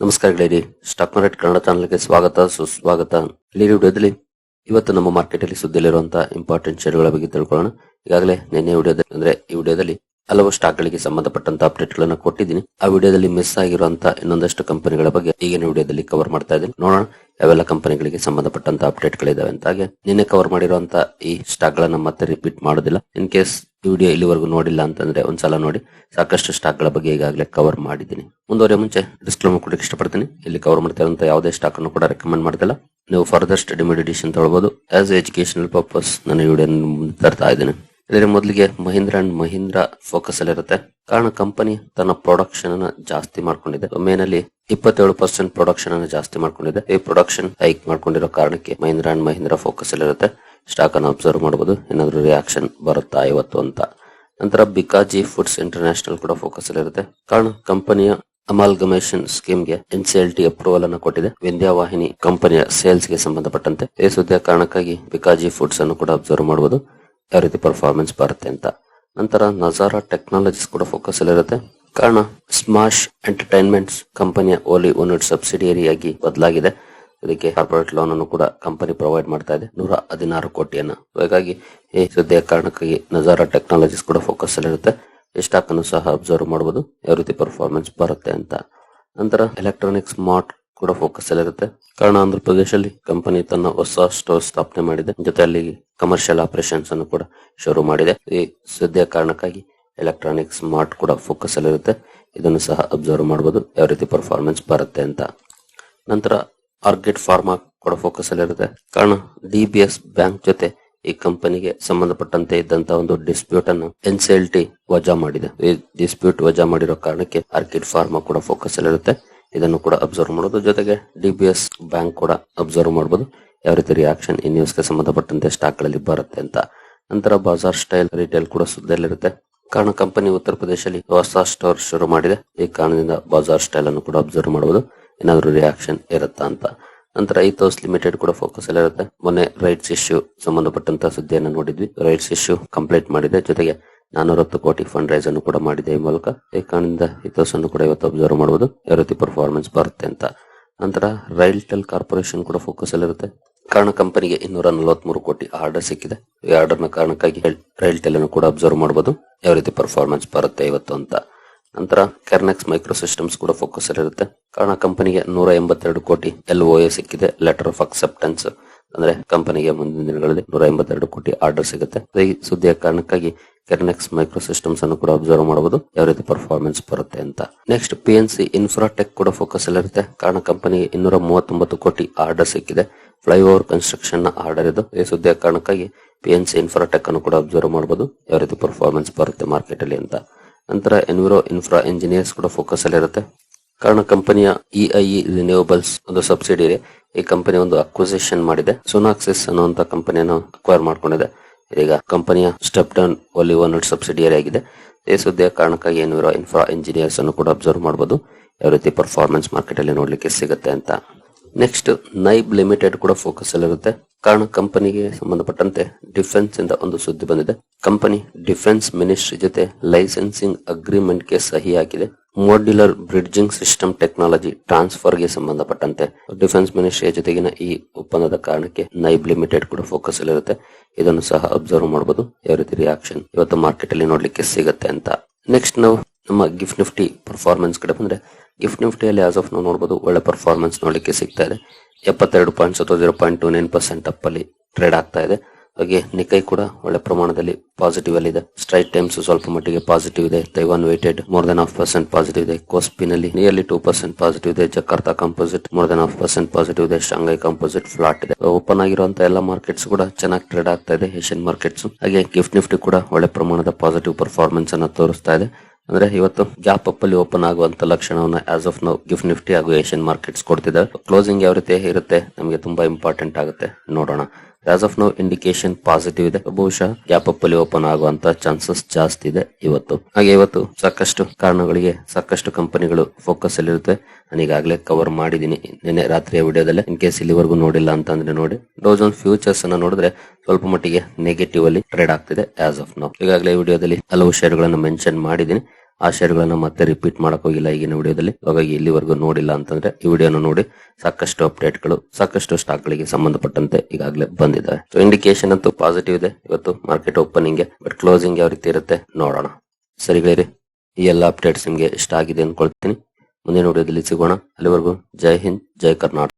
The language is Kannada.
ನಮಸ್ಕಾರ ಗೆಳೆಯರಿ. ಸ್ಟಾಕ್ ಮಾರ್ಕೆಟ್ ಕನ್ನಡ ಚಾನಲ್ಗೆ ಸ್ವಾಗತ, ಸುಸ್ವಾಗತ. ಇಲ್ಲಿ ವಿಡಿಯೋದಲ್ಲಿ ಇವತ್ತು ನಮ್ಮ ಮಾರ್ಕೆಟ್ ಅಲ್ಲಿ ಸುದ್ದಿಯಲ್ಲಿರುವಂತ ಇಂಪಾರ್ಟೆಂಟ್ ಶೇರ್ಗಳ ಬಗ್ಗೆ ತಿಳ್ಕೊಳ್ಳೋಣ. ಈಗಾಗಲೇ ನಿನ್ನೆ ವಿಡಿಯೋದಲ್ಲಿ, ಅಂದ್ರೆ ಈ ವಿಡಿಯೋದಲ್ಲಿ ಹಲವು ಸ್ಟಾಕ್ ಗಳಿಗೆ ಸಂಬಂಧಪಟ್ಟಂತ ಅಪ್ಡೇಟ್ ಗಳನ್ನ ಕೊಟ್ಟಿದ್ದೀನಿ. ಆ ವಿಡಿಯೋದಲ್ಲಿ ಮಿಸ್ ಆಗಿರುವಂತಹ ಇನ್ನೊಂದಷ್ಟು ಕಂಪನಿಗಳ ಬಗ್ಗೆ ಈಗಿನ ವಿಡಿಯೋದಲ್ಲಿ ಕವರ್ ಮಾಡ್ತಾ ಇದ್ದೀನಿ. ನೋಡೋಣ ಯಾವೆಲ್ಲ ಕಂಪನಿಗಳಿಗೆ ಸಂಬಂಧಪಟ್ಟಂತ ಅಪ್ಡೇಟ್ ಗಳಿದಾವೆ ಅಂತ ಹಾಗೆ ನಿನ್ನೆ ಕವರ್ ಮಾಡಿರುವಂತ ಈ ಸ್ಟಾಕ್ ಗಳನ್ನ ಮತ್ತೆ ರಿಪೀಟ್ ಮಾಡೋದಿಲ್ಲ. ಇನ್ ಕೇಸ್ ವಿಡಿಯೋ ಇಲ್ಲಿವರೆಗೂ ನೋಡಿಲ್ಲ ಅಂತಂದ್ರೆ ಒಂದ್ಸಲ ನೋಡಿ. ಸಾಕಷ್ಟು ಸ್ಟಾಕ್ಗಳ ಬಗ್ಗೆ ಈಗಾಗಲೇ ಕವರ್ ಮಾಡಿದ್ದೀನಿ. ಮುಂದುವರೆ ಮುಂಚೆ ಡಿಸ್ಕ್ಲೋಮರ್ ಕೊಡಕ್ಕೆ ಇಷ್ಟಪಡ್ತೀನಿ. ಇಲ್ಲಿ ಕವರ್ ಮಾಡ್ತಾ ಇರುವಂತ ಯಾವುದೇ ಸ್ಟಾಕ್ ಅನ್ನು ಕೂಡ ರೆಕಮೆಂಡ್ ಮಾಡ್ತಿಲ್ಲ ನೀವು ಫರ್ದರ್ ಸ್ಟಡಿ ಮೆಡಿಟೇಷನ್ ತಗೊಳ್ಬಹುದು ಆಸ್ ಎಜುಕೇಶನಲ್ ಪರ್ಪಸ್ ನನ್ನ ವಿಡಿಯೋ ತರ್ತಾ ಇದ್ದೀನಿ. ಇದರ ಮೊದಲಿಗೆ ಮಹೀಂದ್ರ ಅಂಡ್ ಮಹೀಂದ್ರ ಫೋಕಸ್ ಅಲ್ಲಿ ಇರುತ್ತೆ. ಕಾರಣ ಕಂಪನಿ ತನ್ನ ಪ್ರೊಡಕ್ಷನ್ ಅನ್ನ ಜಾಸ್ತಿ ಮಾಡ್ಕೊಂಡಿದೆ. ಮೇನ್ ಅಲ್ಲಿ ಇಪ್ಪತ್ತೇಳು ಪರ್ಸೆಂಟ್ ಪ್ರೊಡಕ್ಷನ್ ಅನ್ನು ಜಾಸ್ತಿ ಮಾಡ್ಕೊಂಡಿದೆ. ಈ ಪ್ರೊಡಕ್ಷನ್ ಹೈಕ್ ಮಾಡ್ಕೊಂಡಿರೋ ಕಾರಣಕ್ಕೆ ಮಹೀಂದ್ರ ಅಂಡ್ ಮಹೀಂದ್ರ ಫೋಕಸ್ ಅಲ್ಲಿ ಇರುತ್ತೆ. ಸ್ಟಾಕ್ ಅನ್ನು ಅಬ್ಸರ್ವ್ ಮಾಡಬಹುದು ಏನಾದ್ರು ರಿಯಾಕ್ಷನ್ ಬರುತ್ತಾ ಇವತ್ತು ಅಂತ. ನಂತರ ಬಿಕಾಜಿ ಫುಡ್ಸ್ ಇಂಟರ್ನ್ಯಾಷನಲ್ ಕೂಡ ಫೋಕಸ್ ಅಲ್ಲಿ ಇರುತ್ತೆ. ಕಾರಣ ಕಂಪನಿಯ ಅಮಾಲ್ಗಮೇಷನ್ ಸ್ಕೀಮ್ಗೆ ಎನ್ಸಿಎಲ್ಟಿ ಅಪ್ರೂವಲ್ ಅನ್ನು ಕೊಟ್ಟಿದೆ. ವಿಂಧ್ಯಾವಾಹಿನಿ ಕಂಪನಿಯ ಸೇಲ್ಸ್ಗೆ ಸಂಬಂಧಪಟ್ಟಂತೆ. ಈ ಸುದ್ದಿಯ ಕಾರಣಕ್ಕಾಗಿ ಬಿಕಾಜಿ ಫುಡ್ಸ್ ಅನ್ನು ಕೂಡ ಅಬ್ಸರ್ವ್ ಮಾಡಬಹುದು ಯಾವ ರೀತಿ ಪರ್ಫಾರ್ಮೆನ್ಸ್ ಬರುತ್ತೆ ಅಂತ. ನಂತರ ನಜಾರಾ ಟೆಕ್ನಾಲಜೀಸ್ ಕೂಡ ಫೋಕಸ್ ಅಲ್ಲಿ ಇರುತ್ತೆ. ಕಾರಣ ಸ್ಮಾಶ್ ಎಂಟರ್ಟೈನ್ಮೆಂಟ್ಸ್ ಕಂಪನಿಯ ಓಲಿ ಸಬ್ಸಿಡಿಯರಿ ಆಗಿ ಬದಲಾಗಿದೆ. ಇದಕ್ಕೆ ಕಾರ್ಪೊರೇಟ್ ಲೋನ್ ಅನ್ನು ಕೂಡ ಕಂಪನಿ ಪ್ರೊವೈಡ್ ಮಾಡ್ತಾ ಇದೆ. ನೂರ ಹದಿನಾರು ಕೋಟಿಯನ್ನ. ಹಾಗಾಗಿ ಈ ಸುದ್ದಿಯ ಕಾರಣಕ್ಕಾಗಿ ನಜಾರಾ ಟೆಕ್ನಾಲಜೀಸ್ ಕೂಡ ಫೋಕಸ್ ಅಲ್ಲಿ ಇರುತ್ತೆ. ಈ ಸ್ಟಾಕ್ ಅನ್ನು ಸಹ ಅಬ್ಸರ್ವ್ ಮಾಡಬಹುದು ಯಾವ ರೀತಿ ಪರ್ಫಾರ್ಮೆನ್ಸ್ ಬರುತ್ತೆ ಅಂತ. ನಂತರ ಎಲೆಕ್ಟ್ರಾನಿಕ್ ಸ್ಮಾರ್ಟ್ ಕೂಡ ಫೋಕಸ್ ಇರುತ್ತೆ. ಕಾರಣ ಆಂಧ್ರ ಪ್ರದೇಶದಲ್ಲಿ ಕಂಪನಿ ತನ್ನ ಹೊಸ ಸ್ಟೋರ್ ಸ್ಥಾಪನೆ ಮಾಡಿದೆ. ಜೊತೆ ಅಲ್ಲಿ ಕಮರ್ಷಿಯಲ್ ಆಪರೇಷನ್ಸ್ ಅನ್ನು ಕೂಡ ಶುರು ಮಾಡಿದೆ. ಈ ಸದ್ಯ ಕಾರಣಕ್ಕಾಗಿ ಎಲೆಕ್ಟ್ರಾನಿಕ್ ಸ್ಮಾರ್ಟ್ ಕೂಡ ಫೋಕಸ್ ಅಲ್ಲಿ ಇರುತ್ತೆ. ಇದನ್ನು ಸಹ ಅಬ್ಸರ್ವ್ ಮಾಡಬಹುದು ಯಾವ ರೀತಿ ಪರ್ಫಾರ್ಮೆನ್ಸ್ ಬರುತ್ತೆ ಅಂತ. ನಂತರ ಆರ್ಗೆಟ್ ಫಾರ್ಮಾ ಕೂಡ ಫೋಕಸ್ ಅಲ್ಲಿ ಇರುತ್ತೆ. ಕಾರಣ ಡಿ ಬಿ ಎಸ್ ಬ್ಯಾಂಕ್ ಜೊತೆ ಈ ಕಂಪನಿಗೆ ಸಂಬಂಧಪಟ್ಟಂತೆ ಇದ್ದಂತ ಒಂದು ಡಿಸ್ಪ್ಯೂಟ್ ಅನ್ನು ಎನ್ಸಿಎಲ್ಟಿ ವಜಾ ಮಾಡಿದೆ. ಈ ಡಿಸ್ಪ್ಯೂಟ್ ವಜಾ ಮಾಡಿರೋ ಕಾರಣಕ್ಕೆ ಆರ್ಕಿಡ್ ಫಾರ್ಮಾ ಕೂಡ ಫೋಕಸ್ ಅಲ್ಲಿ ಇರುತ್ತೆ. ಇದನ್ನು ಕೂಡ ಅಬ್ಸರ್ವ್ ಮಾಡೋದು. ಜೊತೆಗೆ ಡಿ ಬಿ ಎಸ್ ಬ್ಯಾಂಕ್ ಕೂಡ ಅಬ್ಸರ್ವ್ ಮಾಡಬಹುದು ಯಾವ ರೀತಿ ರಿಯಾಕ್ಷನ್ ಈ ನ್ಯೂಸ್ಗೆ ಸಂಬಂಧಪಟ್ಟಂತೆ ಸ್ಟಾಕ್ಗಳಲ್ಲಿ ಬರುತ್ತೆ ಅಂತ. ನಂತರ ಬಜಾರ್ ಸ್ಟೈಲ್ ರಿಟೇಲ್ ಕೂಡ ಸುದ್ದಿಯಲ್ಲಿರುತ್ತೆ. ಕಾರಣ ಕಂಪನಿ ಉತ್ತರ ಪ್ರದೇಶದಲ್ಲಿ ಹೊಸ ಸ್ಟೋರ್ ಶುರು ಮಾಡಿದೆ. ಈ ಕಾರಣದಿಂದ ಬಜಾರ್ ಸ್ಟೈಲ್ ಅನ್ನು ಕೂಡ ಅಬ್ಸರ್ವ್ ಮಾಡಬಹುದು ಏನಾದ್ರು ರಿಯಾಕ್ಷನ್ ಇರುತ್ತಾ ಅಂತ. ನಂತರ ಐತೋಸ್ ಲಿಮಿಟೆಡ್ ಕೂಡ ಫೋಕಸ್ ಅಲ್ಲಿ ಇರುತ್ತೆ ಮೊನ್ನೆ ರೈಟ್ಸ್ ಇಶ್ಯೂ ಸಂಬಂಧಪಟ್ಟಂತ ಸುದ್ದಿಯನ್ನು ನೋಡಿದ್ವಿ. ರೈಟ್ಸ್ ಇಶ್ಯೂ ಕಂಪ್ಲೀಟ್ ಮಾಡಿದೆ. ಜೊತೆಗೆ ನಾನೂರತ್ತು ಕೋಟಿ ಫಂಡ್ ರೈಸ್ ಅನ್ನು ಕೂಡ ಮಾಡಿದೆ ಈ ಮೂಲಕ. ಈ ಕಾರಣದಿಂದ ಕೂಡ ಇವತ್ತು ಅಬ್ಸರ್ವ್ ಮಾಡಬಹುದು ಯಾವ ರೀತಿ ಪರ್ಫಾರ್ಮೆನ್ಸ್ ಬರುತ್ತೆ ಅಂತ. ನಂತರ ರೈಲ್ ಟೆಲ್ ಕಾರ್ಪೊರೇಷನ್ ಕೂಡ ಫೋಕಸ್ ಅಲ್ಲಿ ಇರುತ್ತೆ. ಕಾರಣ ಕಂಪನಿಗೆ ಇನ್ನೂರ ನಲವತ್ಮೂರು ಕೋಟಿ ಆರ್ಡರ್ ಸಿಕ್ಕಿದೆ. ಈ ಆರ್ಡರ್ನ ಕಾರಣಕ್ಕಾಗಿ ರೈಲ್ ಟೆಲ್ ಅನ್ನು ಕೂಡ ಅಬ್ಸರ್ವ್ ಮಾಡಬಹುದು ಯಾವ ರೀತಿ ಪರ್ಫಾರ್ಮೆನ್ಸ್ ಬರುತ್ತೆ ಇವತ್ತು ಅಂತ. ನಂತರ ಕೆರ್ನೆಕ್ಸ್ ಮೈಕ್ರೋ ಸಿಸ್ಟಮ್ಸ್ ಕೂಡ ಫೋಕಸ್ ಅಲ್ಲಿ ಇರುತ್ತೆ. ಕಾರಣ ಕಂಪನಿಗೆ ನೂರ ಎಂಬತ್ತೆರಡು ಕೋಟಿ ಎಲ್ ಒ ಎ ಸಿಕ್ಕಿದೆ. ಲೆಟರ್ ಆಫ್ ಅಕ್ಸೆಪ್ಟೆನ್ಸ್ ಅಂದ್ರೆ ಕಂಪನಿಗೆ ಮುಂದಿನ ದಿನಗಳಲ್ಲಿ ನೂರ ಎಂಬತ್ತೆರಡು ಕೋಟಿ ಆರ್ಡರ್ ಸಿಗುತ್ತೆ. ಈ ಸುದ್ದಿಯ ಕಾರಣಕ್ಕಾಗಿ ಕೆರ್ನೆಕ್ಸ್ ಮೈಕ್ರೋ ಸಿಸ್ಟಮ್ಸ್ ಅನ್ನು ಕೂಡ ಅಬ್ಸರ್ವ್ ಮಾಡಬಹುದು. ಯಾವ ರೀತಿ ಪರ್ಫಾರ್ಮೆನ್ಸ್ ಬರುತ್ತೆ ಅಂತ. Next P N C Infratech ಕೂಡ ಫೋಕಸ್ ಅಲ್ಲಿ ಇರುತ್ತೆ. ಕಾರಣ ಕಂಪನಿ ಇನ್ನೂರ ಮೂವತ್ತೊಂಬತ್ತು ಕೋಟಿ ಆರ್ಡರ್ ಸಿಕ್ಕಿದೆ. ಫ್ಲೈಓವರ್ ಕನ್ಸ್ಟ್ರಕ್ಷನ್ನ ಆರ್ಡರ್ ಇದು. ಈ ಸುದ್ದಿಯ ಕಾರಣಕ್ಕಾಗಿ ಪಿ ಎನ್ ಸಿ ಇನ್ಫ್ರಾಟೆಕ್ ಅನ್ನು ಕೂಡ ಅಬ್ಸರ್ವ್ ಮಾಡಬಹುದು. ಯಾವ ರೀತಿ ಪರ್ಫಾರ್ಮೆನ್ಸ್ ಬರುತ್ತೆ ಮಾರ್ಕೆಟ್ ಅಲ್ಲಿ ಅಂತ. ನಂತರ ಎನ್ವಿರೋ ಇನ್ಫ್ರಾ ಇಂಜಿನಿಯರ್ಸ್ ಕೂಡ ಫೋಕಸ್ ಅಲ್ಲಿ ಇರುತ್ತೆ. ಕಾರಣ ಕಂಪನಿಯ ಇಐಇ ರಿನ್ಯೂವಬಲ್ಸ್ ಒಂದು ಸಬ್ಸಿಡಿಯರಿ ಈ ಕಂಪನಿ ಒಂದು ಅಕ್ವಿಸಿಷನ್ ಮಾಡಿದೆ. ಸೋನಾಕ್ಸಿಸ್ ಅನ್ನುವಂತ ಕಂಪನಿಯನ್ನು ಅಕ್ವೈರ್ ಮಾಡ್ಕೊಂಡಿದೆ. ಈಗ ಕಂಪನಿಯ step down wholly owned subsidiary ಆಗಿದೆ. ಈ ಸುದ್ದಿಯ ಕಾರಣಕ್ಕಾಗಿ ಏನಿರೋ ಇನ್ಫ್ರಾ ಇಂಜಿನಿಯರ್ಸ್ ಅನ್ನು ಕೂಡ ಅಬ್ಸರ್ವ್ ಮಾಡಬಹುದು ಯಾವ ರೀತಿ ಪರ್ಫಾರ್ಮೆನ್ಸ್ ಮಾರ್ಕೆಟ್ ಅಲ್ಲಿ ನೋಡ್ಲಿಕ್ಕೆ ಸಿಗುತ್ತೆ ಅಂತ. ನೆಕ್ಸ್ಟ್ ನೈಬ್ ಲಿಮಿಟೆಡ್ ಕೂಡ ಫೋಕಸ್ ಅಲ್ಲಿರುತ್ತೆ ಕಾರಣ ಕಂಪನಿಗೆ ಸಂಬಂಧಪಟ್ಟಂತೆ ಡಿಫೆನ್ಸ್ ಇಂದ ಒಂದು ಸುದ್ದಿ ಬಂದಿದೆ. ಕಂಪನಿ ಡಿಫೆನ್ಸ್ ಮಿನಿಸ್ಟ್ರಿ ಜೊತೆ ಲೈಸೆನ್ಸಿಂಗ್ ಅಗ್ರಿಮೆಂಟ್ಗೆ ಸಹಿ ಹಾಕಿದೆ. ಮಾಡ್ಯುಲರ್ ಬ್ರಿಡ್ಜಿಂಗ್ ಸಿಸ್ಟಮ್ ಟೆಕ್ನಾಲಜಿ ಟ್ರಾನ್ಸ್ಫರ್ಗೆ ಸಂಬಂಧಪಟ್ಟಂತೆ ಡಿಫೆನ್ಸ್ ಮಿನಿಸ್ಟ್ರಿಯ ಜೊತೆಗಿನ ಈ ಒಪ್ಪಂದದ ಕಾರಣಕ್ಕೆ ನೈಬ್ ಲಿಮಿಟೆಡ್ ಕೂಡ ಫೋಕಸ್ ಅಲ್ಲಿರುತ್ತೆ ಇದನ್ನು ಸಹ ಅಬ್ಸರ್ವ್ ಮಾಡಬಹುದು ಯಾವ ರೀತಿ ರಿಯಾಕ್ಷನ್ ಇವತ್ತು ಮಾರ್ಕೆಟ್ ಅಲ್ಲಿ ನೋಡ್ಲಿಕ್ಕೆ ಸಿಗುತ್ತೆ ಅಂತ. ನೆಕ್ಸ್ಟ್ ನಾವು ನಮ್ಮ ಗಿಫ್ಟ್ ನಿಫ್ಟಿ ಪರ್ಫಾರ್ಮೆನ್ಸ್ ಕಡೆ ಬಂದ್ರೆ ಗಿಫ್ಟ್ ನಿಫ್ಟಿಯಲ್ಲಿ ಆಸ್ ಆಫ್ ನಾವು ನೋಡಬಹುದು ಒಳ್ಳೆ ಪರ್ಫಾರ್ಮೆನ್ಸ್ ನೋಡ್ಲಿಕ್ಕೆ ಸಿಗ್ತಾ ಇದೆ. ಎಪ್ಪತ್ತೆರಡು ಪಾಯಿಂಟ್ ಅಥವಾ zero point two nine percent up ಅಲ್ಲಿ ಟ್ರೇಡ್ ಆಗ್ತಾ ಇದೆ. ಹಾಗೆ ನಿಕೈ ಕೂಡ ಒಳ್ಳೆ ಪ್ರಮಾಣದಲ್ಲಿ ಪಾಸಿಟಿವ್ ಅಲ್ಲಿ ಇದೆ ಸ್ಟ್ರೈಟ್ ಟೈಮ್ಸ್ ಸ್ವಲ್ಪ ಮಟ್ಟಿಗೆ ಪಾಸಿಟಿವ್ ಇದೆ. Taiwan weighted more than half percent positive ಇದೆ. ಕೋಸ್ಪಿನ್ ಅಲ್ಲಿ ನಿಯರ್ಲಿ ಟೂ ಪರ್ಸೆಂಟ್ ಪಾಸಿಟಿವ್ ಇದೆ. Jakarta composite more than half percent positive ಇದೆ. ಶಾಂಘೈ ಕಂಪೋಸಿಟ್ ಫ್ಲಾಟ್ ಇದೆ. ಓಪನ್ ಆಗಿರುವಂತಹ ಎಲ್ಲ ಮಾರ್ಕೆಟ್ಸ್ ಕೂಡ ಚೆನ್ನಾಗಿ ಟ್ರೇಡ್ ಆಗ್ತಾ ಇದೆ. ಏಷ್ಯನ್ ಮಾರ್ಕೆಟ್ಸ್ ಹಾಗೆ ಗಿಫ್ಟ್ ನಿಫ್ಟಿ ಕೂಡ ಒಳ್ಳೆ ಪ್ರಮಾಣದ ಪಾಸಿಟಿವ್ ಪರ್ಫಾರ್ಮೆನ್ಸ್ ಅನ್ನು ತೋರಿಸ್ತಾ ಇದೆ. ಅಂದ್ರೆ ಇವತ್ತು ಗ್ಯಾಪ್ ಅಪ್ ಅಲ್ಲಿ ಓಪನ್ ಆಗುವಂತ ಲಕ್ಷಣವನ್ನ as of now GIFT Nifty ಹಾಗೂ ಏಷ್ಯನ್ ಮಾರ್ಕೆಟ್ಸ್ ಕೊಡ್ತಿದ್ದಾರೆ. ಕ್ಲೋಸಿಂಗ್ ಯಾವ ರೀತಿ ಇರುತ್ತೆ? ನಮಗೆ ತುಂಬಾ ಇಂಪಾರ್ಟೆಂಟ್ ಆಗುತ್ತೆ. ನೋಡೋಣ. As of now indication positive ಇದೆ. ಬಹುಶಃ ಗ್ಯಾಪ್ ಅಪ್ ಅಲ್ಲಿ ಓಪನ್ ಆಗುವಂತ ಚಾನ್ಸಸ್ ಜಾಸ್ತಿ ಇದೆ ಇವತ್ತು. ಹಾಗೆ ಇವತ್ತು ಸಾಕಷ್ಟು ಕಾರಣಗಳಿಗೆ, ಸಾಕಷ್ಟು ಕಂಪನಿಗಳು ಫೋಕಸ್ ಅಲ್ಲಿರುತ್ತೆ ನಾನು ಈಗಾಗಲೇ ಕವರ್ ಮಾಡಿದೀನಿ ನಿನ್ನೆ ರಾತ್ರಿಯ ವಿಡಿಯೋದಲ್ಲಿ. ಇನ್ ಕೇಸ್ ಇಲ್ಲಿವರೆಗೂ ನೋಡಿಲ್ಲ ಅಂತಂದ್ರೆ ನೋಡಿ. ಡೋಜನ್ ಫ್ಯೂಚರ್ಸ್ ಅನ್ನ ನೋಡಿದ್ರೆ ಸ್ವಲ್ಪ ಮಟ್ಟಿಗೆ ನೆಗೆಟಿವ್ ಅಲ್ಲಿ ಟ್ರೇಡ್ ಆಗ್ತಿದೆ ಆಸ್ ಆಫ್ ನೋ ಈಗಾಗಲೇ ವಿಡಿಯೋದಲ್ಲಿ ಹಲವು ಶೇರ್ಗಳನ್ನು ಮೆನ್ಷನ್ ಮಾಡಿದೀನಿ ಆ ಶೇರ್ಗಳನ್ನ ಮತ್ತೆ ರಿಪೀಟ್ ಮಾಡಕ್ ಹೋಗಿಲ್ಲ ಈಗಿನ ವಿಡಿಯೋದಲ್ಲಿ. ಹಾಗಾಗಿ ಇಲ್ಲಿವರೆಗೂ ನೋಡಿಲ್ಲ ಅಂತಂದ್ರೆ ಈ ವಿಡಿಯೋನ ನೋಡಿ. ಸಾಕಷ್ಟು ಅಪ್ಡೇಟ್ಗಳು ಸಾಕಷ್ಟು ಸ್ಟಾಕ್ ಗಳಿಗೆ ಸಂಬಂಧಪಟ್ಟಂತೆ ಈಗಾಗಲೇ ಬಂದಿದ್ದಾವೆ ಸೊ ಇಂಡಿಕೇಶನ್ ಅಂತೂ ಪಾಸಿಟಿವ್ ಇದೆ. ಇವತ್ತು ಮಾರ್ಕೆಟ್ ಓಪನಿಂಗ್ ಬಟ್ ಕ್ಲೋಸಿಂಗ್ ಯಾವ ರೀತಿ ಇರುತ್ತೆ ನೋಡೋಣ. ಸರಿಗಳಿರಿ ಈ ಎಲ್ಲ ಅಪ್ಡೇಟ್ಸ್ ನಿಮ್ಗೆ ಇಷ್ಟ ಆಗಿದೆ ಅಂದ್ಕೊಳ್ತೀನಿ ಮುಂದಿನ ವಿಡಿಯೋದಲ್ಲಿ ಸಿಗೋಣ. ಅಲ್ಲಿವರೆಗೂ ಜೈ ಹಿಂದ್, ಜೈ ಕರ್ನಾಟಕ.